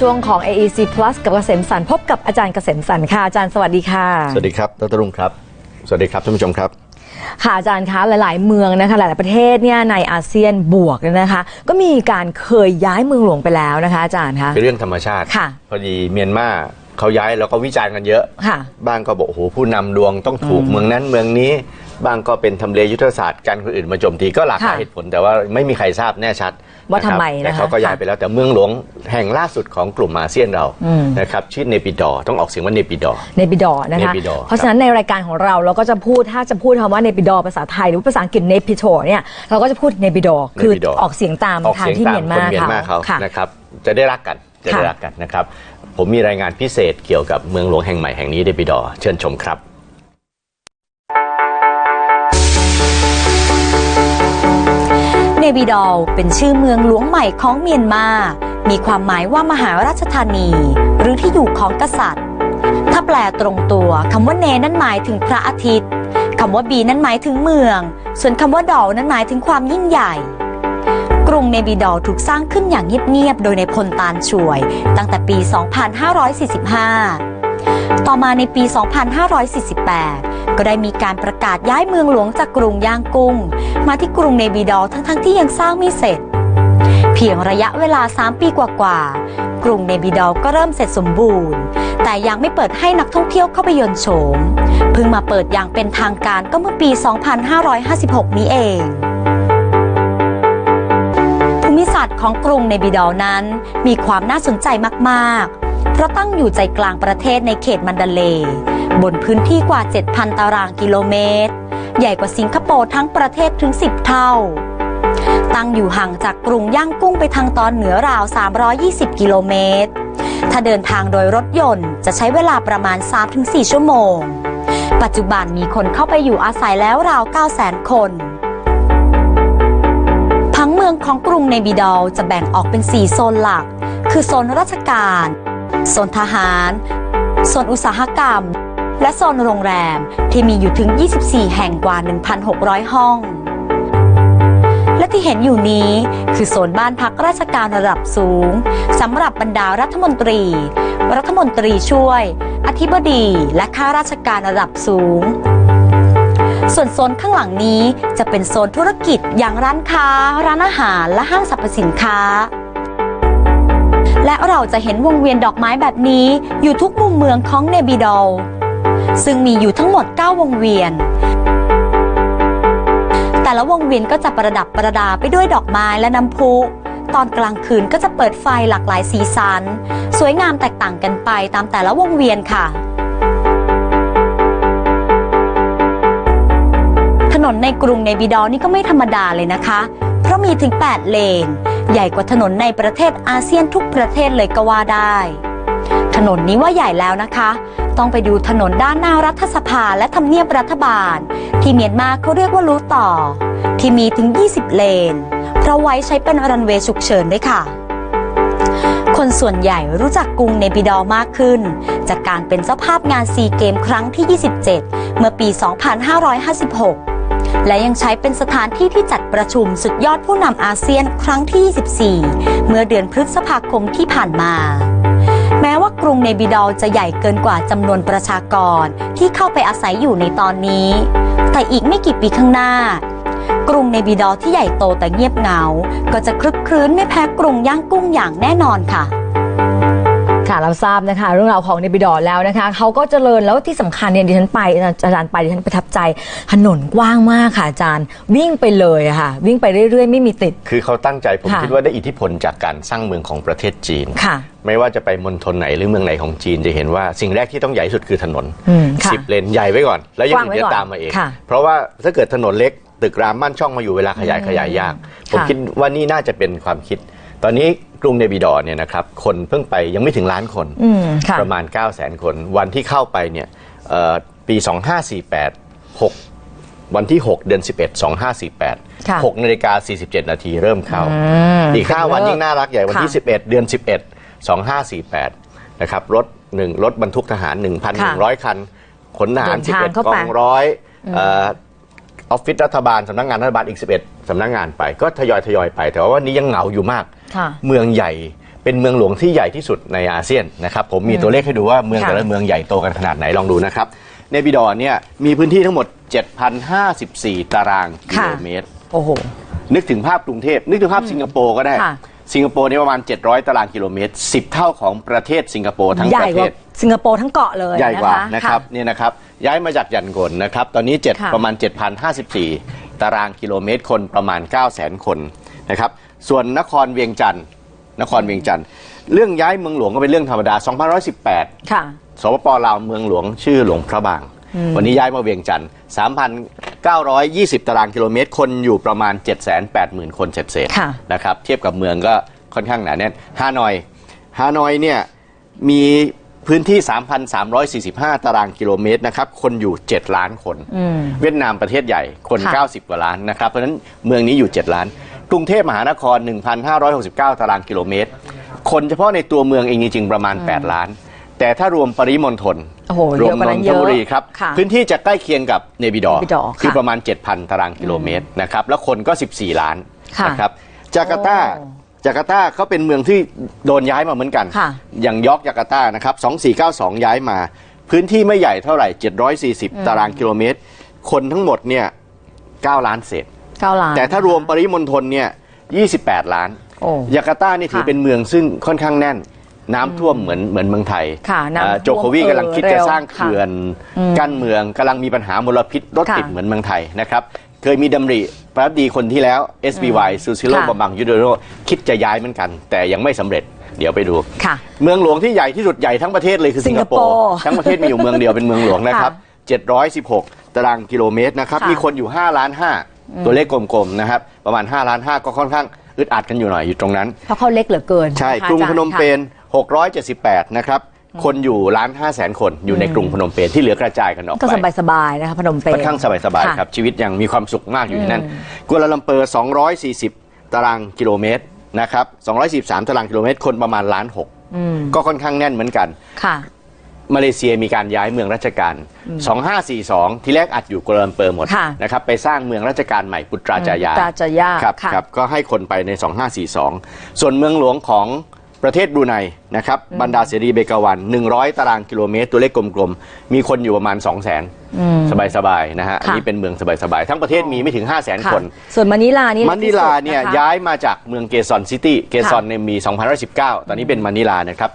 ช่วงของ AEC Plus กับเกษมสันต์พบกับอาจารย์เกษมสันต์ค่ะอาจารย์สวัสดีค่ะ สวัสดีครับดรรุ่งครับ สวัสดีครับท่านผู้ชมครับค่ะอาจารย์คะหลาย ๆ เมืองนะคะหลาย ๆ ประเทศเนี่ยในอาเซียนบวกเนี่ยนะคะ ก็มีการเคยย้ายเมืองหลวงไปแล้วนะคะอาจารย์คะเป็นเรื่องธรรมชาติค่ะพอดีเมียนมาเขาย้ายแล้วก็วิจารณ์กันเยอะค่ะบ้างก็บอกโอ้โหผู้นำดวงต้องถูกเมืองนั้นเมืองนี้ บ้างก็เป็นทำเลยุทธศาสตร์การคนอื่นมาโจมตีก็หลากหลายค่ะเหตุผล แต่ว่าไม่มีใครทราบแน่ชัดว่าทำไมแต่นะคะเขาก็ย้ายไปแล้วแต่เมืองหลวงแห่งล่าสุดของกลุ่มอาเซียนเราอืมนะครับชื่อเนปิดอร์ต้องออกเสียงว่าเนปิดอร์ในปิดอร์นะคะเนปิดอร์เพราะฉะนั้นในรายการของเราเราก็จะพูดถ้าจะพูดคำว่าในปิดอร์ภาษาไทยหรือภาษาอังกฤษเนปิโชเนี่ยเราก็จะพูดในปิดอร์คือ Naypyidaw ออกเสียงตามออกทางเสียงที่ตามเมียนคมานเมียนมาเขาค่ะนะครับจะได้รักกันจะได้ค่ะรักกันนะครับผมมีรายงานพิเศษเกี่ยวกับเมืองหลวงแห่งใหม่แห่งนี้เนปิดอร์เชิญชมครับ บิดอลเป็นชื่อเมืองหลวงใหม่ของเมียนมา มีความหมายว่ามหาราชธานี หรือที่อยู่ของกษัตริย์ ถ้าแปลตรงตัวคำว่าเนนั้นหมายถึงพระอาทิตย์คำว่าบีนั้นหมายถึงเมือง ส่วนคำว่าดอลนั้นหมายถึงความยิ่งใหญ่ กรุงเนบิดอลถูกสร้างขึ้นอย่างเงียบๆ โดยในพลตาลช่วย ตั้งแต่ปี 2545 ต่อมาในปี 2548 ก็ได้มีการประกาศย้ายเมืองหลวงจากกรุงย่างกุ้ง มาที่กรุงเนบิดอลทั้งๆที่ยังสร้างไม่เสร็จ เพียงระยะเวลา 3 ปีกว่าๆ กรุงเนบิดอลก็เริ่มเสร็จสมบูรณ์ แต่ยังไม่เปิดให้นักท่องเที่ยวเข้าไปยนโฉม เพิ่งมาเปิดอย่างเป็นทางการก็เมื่อปี 2556 นี้เองภูมิศาสตร์ของกรุงเนบิดอลนั้นมีความน่าสนใจมากๆ เพราะตั้งอยู่ใจกลางประเทศในเขตมันดาเลบนพื้นที่กว่า 7,000 ตารางกิโลเมตร ใหญ่กว่าสิงคโปร์ทั้งประเทศถึง 10 เท่า ตั้งอยู่ห่างจากกรุงย่างกุ้งไปทางตอนเหนือราว 320 กิโลเมตร ถ้าเดินทางโดยรถยนต์จะใช้เวลาประมาณ 3-4 ชั่วโมง ปัจจุบันมีคนเข้าไปอยู่อาศัยแล้วราว 900,000 คนผังเมืองของกรุงเนบิดอลจะแบ่งออกเป็น 4 โซนหลัก คือโซนราชการ โซนทหารโซนอุตสาหกรรม และโซนโรงแรมที่มีอยู่ถึง 24 แห่งกว่า 1,600 ห้อง และที่เห็นอยู่นี้คือโซนบ้านพักราชการระดับสูงสำหรับบรรดารัฐมนตรี รัฐมนตรีช่วย อธิบดีและข้าราชการระดับสูงส่วนโซนข้างหลังนี้จะเป็นโซนธุรกิจอย่างร้านค้า ร้านอาหารและห้างสรรพสินค้า และเราจะเห็นวงเวียนดอกไม้แบบนี้อยู่ทุกมุมเมืองของเนบิดอลซึ่งมีอยู่ทั้งหมด 9 วงเวียน แต่ละวงเวียนก็จะประดับประดาไปด้วยดอกไม้และน้ำพุตอนกลางคืนก็จะเปิดไฟหลากหลายสีสัน สวยงามแตกต่างกันไปตามแต่ละวงเวียนค่ะ ถนนในกรุงเนบิดอลนี่ก็ไม่ธรรมดาเลยนะคะ ราะมีถึง 8 เลน ใหญ่กว่าถนนในประเทศอาเซียนทุกประเทศเลยก็ว่าได้ ถนนนี้ว่าใหญ่แล้วนะคะ ต้องไปดูถนนด้านหน้ารัฐสภาและทำเนียบรัฐบาล ที่เมียนมาเขาเรียกว่ารู้ต่อ ที่มีถึง 20 เลน เพราะไว้ใช้เป็นรันเวย์ฉุกเฉินด้วยค่ะคนส่วนใหญ่รู้จักกรุงเนปิดอมากขึ้น จากการเป็นเจ้าภาพงานซีเกมครั้งที่ 27 เมื่อปี 2556 และยังใช้เป็นสถานที่ที่จัดประชุมสุดยอดผู้นำอาเซียนครั้งที่ 24 เมื่อเดือนพฤษภาคมที่ผ่านมาแม้ว่ากรุงเนบิดอลจะใหญ่เกินกว่าจำนวนประชากรที่เข้าไปอาศัยอยู่ในตอนนี้ แต่อีกไม่กี่ปีข้างหน้า กรุงเนบิดอลที่ใหญ่โตแต่เงียบเหงา ก็จะคลึกครื้นไม่แพ้กรุงย่างกุ้งอย่างแน่นอนค่ะค่ะ เราทราบนะคะ เรื่องราวของเนบิดอร์แล้วนะคะเขาก็เจริญแล้วที่สำคัญเนี่ยดิฉันไปอาจารย์ไปดิฉันประทับใจถนนกว้างมากค่ะอาจารย์ วิ่งไปเลยอะค่ะ วิ่งไปเรื่อยๆ ไม่มีติด คือเขาตั้งใจผมค่ะคิดว่าได้อิทธิพลจากการสร้างเมืองของประเทศจีนค่ะ ไม่ว่าจะไปมณฑลไหนหรือเมืองไหนของจีนจะเห็นว่าสิ่งแรกที่ต้องใหญ่ที่สุดคือถนนอืมค่ะสิบเลนใหญ่ไว้ก่อน แล้วยังกว้างอื่นไว้ก่อนจะตามมาเองค่ะเพราะว่าถ้าเกิดถนนเล็กตึกรามบ้านช่องมาอยู่เวลาขยายขยายยาก ผมค่ะคิดว่านี่น่าจะเป็นความคิด ตอนนี้กรุงเนบิดอร์เนี่ยนะครับคนเพิ่งไปยังไม่ถึงล้านคนอืมค่ะประมาณ 9 0 0 0 0 0 คน วันที่เข้าไปเนี่ยเอ่อปี 2548 6 วันที่ 6 เดือน 11 2548ค่ะ6นาฬิกา47 นาทีเริ่มเข้ามอีก 5 วันเลิกยิ่งน่ารักใหญ่วันที่ค่ะ11 เดือน 11 2548 นะครับรถหนึ่งรถบรรทุกทหาร 1,100 คัน ขนทหารเดินทาง11เข้ากไปองร้อยเอ่อออฟฟิศรัฐบาลสำนักงานรัฐบาลอีก 11สำนักงานไปก็ทยอยทยอยไป แต่ว่าวันนี้ยังเหงาอยู่มากค่ะเมืองใหญ่เป็นเมืองหลวงที่ใหญ่ที่สุดในอาเซียนนะครับผมมีตัวเลขให้ดูว่าเมืองค่ะแต่ละเมืองใหญ่โตกันขนาดไหนลองดูนะครับเนบิดอร์เนี่ยมีพื้นที่ทั้งหมด 7,054 ตารางกิโลเมตรโอ้โหนึกถึงภาพกรุงเทพนึกถึงภาพสิงคโปร์ก็ได้ค่ะ สิงคโปร์เนี่ยประมาณ 700 ตารางกิโลเมตร 10 เท่าของประเทศสิงคโปร์ทั้งใหปญ่ระกเทว่าศ สิงคโปร์ทั้งเกาะเลยใหญ่กว่านะนะครับเนี่ยนะครับย้ายมาจากยันกนนะครับ ตอนนี้ค่ะ7ประมาณ 7,054 ตารางกิโลเมตรคนประมาณ 9 0 0 0 0 0 คนนะครับ ส่วนนครเวียงจันทร์นครเวียงจันทร์เรื่องย้ายเมืองหลวงก็เป็นเรื่องธรรมดา2518 ค่ะ สปปลาวเมืองหลวงชื่อหลวงพระบาง วันนี้ย้ายมาเวียงจันทร์3,920 ตารางกิโลเมตร คนอยู่ประมาณ 780,000 คนเศษๆค่ะนะครับ เทียบกับเมืองก็ค่อนข้างหนาแน่นฮานอยฮานอยเนี่ยมีพื้นที่ 3,345 ตารางกิโลเมตรนะครับ คนอยู่ 7 ล้านคน เวียดนามประเทศใหญ่ คนค่ะ90 กว่าล้านนะครับ เพราะฉะนั้นเมืองนี้อยู่ 7 ล้าน กรุงเทพมหานคร 1,569 ตารางกิโลเมตร คนเฉพาะในตัวเมืองเองจริงๆประมาณ 8 ล้าน แต่ถ้ารวมปริมณฑลโอ้โหรเยวอะมกว่านนั้นนเยทอะบุรีครับ ค่ะพื้นที่จะใกล้เคียงกับเนบิดอร์เนปิดอร์คือค่ะประมาณ 7,000 ตารางกิโลเมตรนะครับ แล้วคนก็ 14 ล้านค่ะนะครับจาการ์ตาโอ้จาการ์ตาเขาเป็นเมืองที่โดนย้ายมาเหมือนกัน ค่ะ อย่างยอร์กจาการ์ตานะครับ2492 ย้ายมา พื้นที่ไม่ใหญ่เท่าไหร่ 740 ตารางกิโลเมตร คนทั้งหมดเนี่ย9ล้านเศษ เก้าล้าน แต่ถ้ารวมปริมณฑลเนี่ย 28 ล้าน โอ้ยาการ์ตานี่ถือค่ะเป็นเมืองซึ่งค่อนข้างแน่น น้ำท่วมเหมือนเหมือนเมืองไทยค่ะน้ำเอ่อท่วมโจโควีกำลังคิดจะเร็วสร้างเขื่อนกั้นเมืองกำลังมีปัญหามลพิษรถติดค่ะเหมือนเมืองไทยนะครับเคยมีดำริประธานาธิบดีคนที่แล้ว SBY ซูซิโลค่ะบำบังยูโดโรคิดจะย้ายเหมือนกัน แต่ยังไม่สำเร็จเดี๋ยวไปดูค่ะเมืองหลวงที่ใหญ่ที่สุดใหญ่ทั้งประเทศเลยคือสิงคโปสิงคโปร์ร์ทั้งประเทศมีอยู่เมืองเดียวเป็นเมืองหลวงนะครับ 716 ตารางกิโลเมตรนะครับค่ะมีคนอยู่5ล้าน5ตัวเลขกลมๆนะครับประมาณ5ล้าน5ก็ค่อนข้างอึดอัดกันอยู่หน่อยอยู่ตรงนั้น เพราะเขาเล็กเหลือเกิน ใช่นะคะกรุงอาจาพย์นมเปญ 678 นะครับ คนอยู่ล้าน5แสนคนอยู่ในกรุงพนมเปญที่เหลือกระจายกันออกก็ไปสบายสบายๆนะคะพนมเปญค่อนข้างสบายค่ะๆครับ ชีวิตยังมีความสุขมากอยู่ที่นั่นกัวลาลัมเปอร์ 240 ตารางกิโลเมตรนะครับ243 ตารางกิโลเมตร คนประมาณล้านหกก็ค่อนข้างแน่นเหมือนกันค่ะมาเลเซียมีการย้ายเมืองราชการ 2542 ที่แรกอัดอยู่กัวลาลัมเปอร์หมดค่ะนะครับไปสร้างเมืองราชการใหม่ปุตราจายาปุตราจายาครับค่ะครับก็ให้คนไปใน 2542 ส่วนเมืองหลวงของ ประเทศบรูไนนะครับบรรดาเสรีเบกาวัน 100 ตารางกิโลเมตร ตัวเลขกลมๆ มีคนอยู่ประมาณ 2 0 0 0 0 0สบายๆนะฮะอันนี้เป็นเมืองสบายๆ ทั้งประเทศมีไม่ถึง 5 0 0 0 0 0ค่ะคนส่วนมะนิลานี่มะนิลาเนี่ยล็กที่สุดะคะย้ายมาจากเมืองเกซอนซิตี้เกซอนในยมี 2019 ตอนนี้เป็นมะนิลานะครับ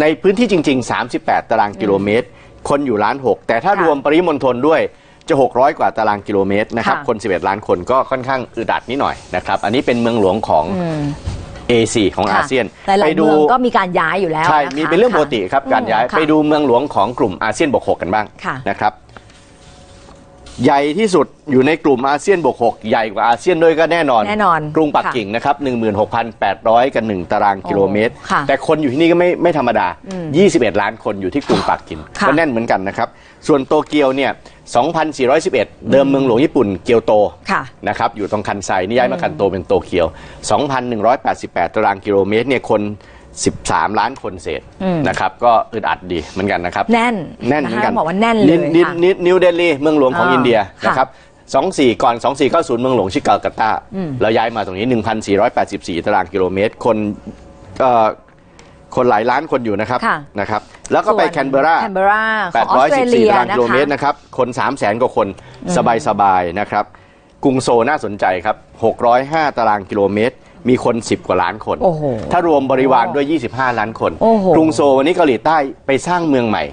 ในพื้นที่จริง ๆ 38 ตารางกิโลเมตร คนอยู่ล้านหกแต่ถ้าค่ะรวมปริมณฑลด้วยจะ 600 กว่าตารางกิโลเมตรนะครับค่ะคน 11 ล้านคนก็ค่อนข้างอึดอัดนิดหน่อยนะครับ อันนี้เป็นเมืองหลวงของ A4 ของอาเซียนหลายๆเมืองก็มีการย้ายอยู่แล้วใช่ะคะมีเป็นเรื่องปกติครับการย้าย ค่ะ ไปดูเมืองหลวงของกลุ่มอาเซียนบวกหกกันบ้างค่ะ นะครับ ใหญ่ที่สุดอยู่ในกลุ่มอาเซียนบวกหกใหญ่กว่าอาเซียนด้วยก็แน่นอนแน่นอนกรุงปักค่ะกิ่งนะครับ 16,800 กัน1ตารางกิโลเมตร ค่ะแต่คนอยู่ที่นี่ก็ไม่ไม่ธรรมดา 21 ล้านคนอยู่ที่กรุงปักกิ่งค่ะ ก็แน่นเหมือนกันนะครับ ส่วนโตเกียวเนี่ย 2,411 เดิมเมืองหลวงญี่ปุ่นเกียวโต ค่ะ นะครับอยู่ตรงคันไซนี่ย้ายมาคันโตเป็นโตเกียว 2,188 ตารางกิโลเมตรเนี่ยคน 13 ล้านคนเศษนะครับก็อึดอัดดีเหมือนกันนะครับแน่นแน่นเหมือนกันนะคะบอกว่าแน่นเลยนิดค่ะนิดนิวเดลีเมืองหลวงของอ่าอินเดียค่ะนะครับ24ก่อน2490เมืองหลวงชิคาโกตาแล้วย้ายมาตรงนี้ 1,484 ตารางกิโลเมตร คนเอ่อคนหลายล้านคนอยู่นะครับค่ะนะครับ แล้วก็ไปส่วนแคนเบราแคนเบราของออสเตรเลีย814ตารางนะกิโลเมคะตรนะครับ คน3 0 0แสนกว่าคนสบายๆนะครับ กรุงโซลน่าสนใจครับ 605 ตารางกิโลเมตร มีคน 10 กว่าล้านคน โอ้โหถ้ารวมบริวารด้วย 25 ล้านคน โอ้โหกรุงโซลวันนี้เกาหลีใต้ไปสร้างเมืองใหม่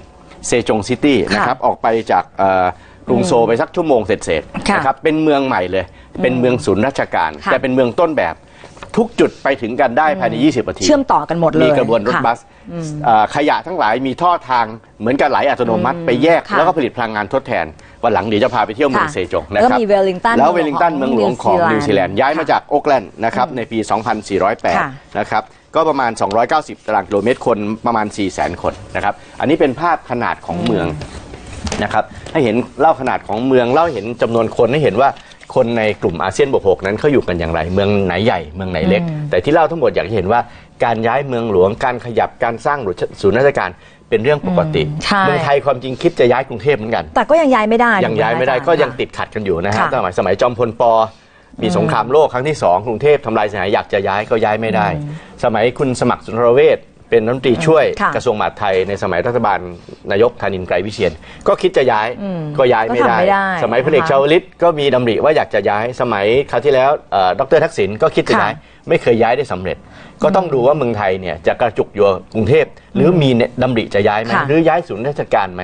เซจงซิตี้ค่ะนะครับออกไปจากเอ่อกรุงโซลไปสักชั่วโมงเสร็จๆค่ะนะครับเป็นเมืองใหม่เลย เป็นเมืองศูนย์ราชการ ค่ะ แต่เป็นเมืองต้นแบบ ทุกจุดไปถึงกันได้ภายใน 20นาที เชื่อมต่อกันหมดเลยมีกระบวนรถค่ะบัสเอ่อขยะทั้งหลายมีท่อทางเหมือนกับไหลอัตโนมัติไปแยก ค่ะแล้วก็ผลิตพลังงานทดแทน วันหลังเดี๋ยวจะพาไปเที่ยวเมืองค่ะเซจงนะครับแล้วมี Wellington แล้วเวลลิงตันเมืองหลวงของนินิววซีซีแลแลนนด์ด์ย้ายมาจากโอ๊กแลนด์นะครับในปี ค่ะ2408 นะครับก็ประมาณ 290 ตารางกิโลเมตรคนประมาณ 400,000 คนนะครับอันนี้เป็นภาพขนาดของเมือง นะครับให้เห็นเล่าขนาดของเมืองเล่าเห็นจำนวนคนให้เห็นว่า คนในกลุ่มอาเซียนบวกหกนั้นเขาอยู่กันอย่างไร เมืองไหนใหญ่เมืองไหนเล็ก แต่ที่เล่าทั้งหมดอยากให้เห็นว่าการย้ายเมืองหลวงการขยับการสร้างศูนย์ราชการเป็นเรื่องปกติใช่เมืองไทยความจริงคิดจะย้ายกรุงเทพเหมือนกัน แต่ก็ยังย้ายไม่ได้ยังย้ายไม่ได้ถูหก็ยังอาจารติดขัดกันอยู่นะฮะค่ะสมัยสมัยจอมพลปมีสงครามโลกครั้งที่สองกรุงเทพทำลายเสียหายอยากจะย้ายก็ย้ายไม่ได้ สมัยคุณสมัครสุนทรเวช เป็นรัฐมนตรีช่วยค่ะ กระทรวงมหาดไทยในสมัยรัฐบาลนายกธานินทร์ไกรวิเชียนก็คิดจะย้ายก็ย้ายไม่ก็ได้ ทำไม่ได้สมัยพลเอกนะคะชาวลิตก็มีดำริว่าอยากจะย้ายสมัยคราวที่แล้วเอ่อดรทักษิณก็คิดจะย้ายไม่เคยย้ายได้สำเร็จ ก็ต้องดูว่าเมืองไทยเนี่ยจะกระจุกอยู่กรุงเทพหรือมีเนี่ยดำริจะย้ายไหมค่ะหรือย้ายศูนย์ราชการไหม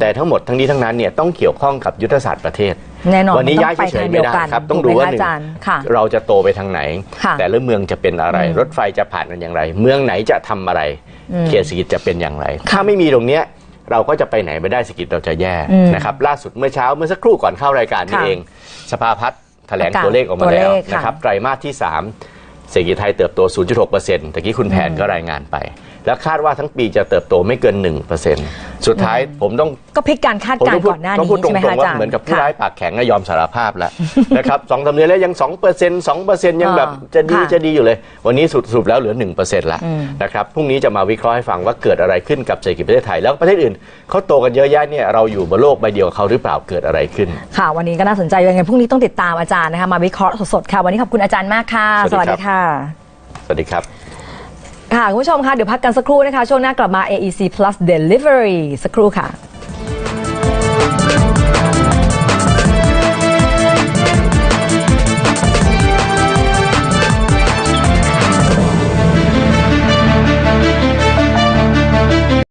แต่ทั้งหมดทั้งนี้ทั้งนั้นเนี่ยต้องเกี่ยวข้องกับยุทธศาสตร์ประเทศ แน่นอนวันนี้มัย้ายต้องเฉยๆปไม่ได้ทางครับเยวกันต้องดูว่าหถูกนึ่ไหมคะงอาจารย์ค่ะเราจะโตไปทางไหนค่ะแต่ละเมืองจะเป็นอะไร รถไฟจะผ่านกันอย่างไร เมืองไหนจะทำอะไรเขตเศรษฐกิจจะเป็นอย่างไร ถ้าไม่มีตรงเนี้ยเราก็จะไปไหนไม่ได้เศรษฐกิจเราจะแย่นะครับล่าสุดเมื่อเช้าเมื่อสักครู่ก่อนเข้ารายการนี่ค่ะเอง สภาพัฒน์แถลงประกาศตัวเลขออกมาตัวแล้วเลขค่ะนะครับไตรมาสที่ 3 เศรษฐกิจไทยเติบโต 0.6%ตะกี้คุณแผนก็รายงานไป แล้วคาดว่าทั้งปีจะเติบโตไม่เกิน 1%สุดท้ายผมต้องก็พลิกการคาดผมการต้องณ์พูดก่อนหน้าต้องนี้พูดตรใช่ไหมงคะๆอาว่าจารย์เหมือนกับผู้ค่ะร้ายปากแข็งก็ยอมสารภาพแล้วนะครับสองสามเดือนแล้วยัง 2% 2%ยังแบบอ่าจะดีค่ะจะดีอยู่เลย วันนี้สุดสรุปแล้วเหลือ 1%แล้วนะครับพรุ่งนี้จะมาวิเคราะห์ให้ฟังว่าเกิดอะไรขึ้นกับเศรษฐกิจประเทศไทยแล้วประเทศอื่นเขาโตกันเยอะแยะเนี่ยเราอยู่บนโลกใบเดียวกับเขาหรือเปล่าเกิดอะไรขึ้นค่ะ วันนี้ก็น่าสนใจยังไงพรุ่งนี้ต้องติดตามอาจารย์นะคะมาวิเคราะห์สดๆค่ะวันนี้ขอบคุณอาจารย์มากค่ะ สวัสดีครับค่ะ สวัสดีครับ ค่ะ คุณผู้ชมคะเดี๋ยวพักกันสักครู่นะคะ ช่วงหน้ากลับมา AEC Plus Delivery สักครู่ค่ะ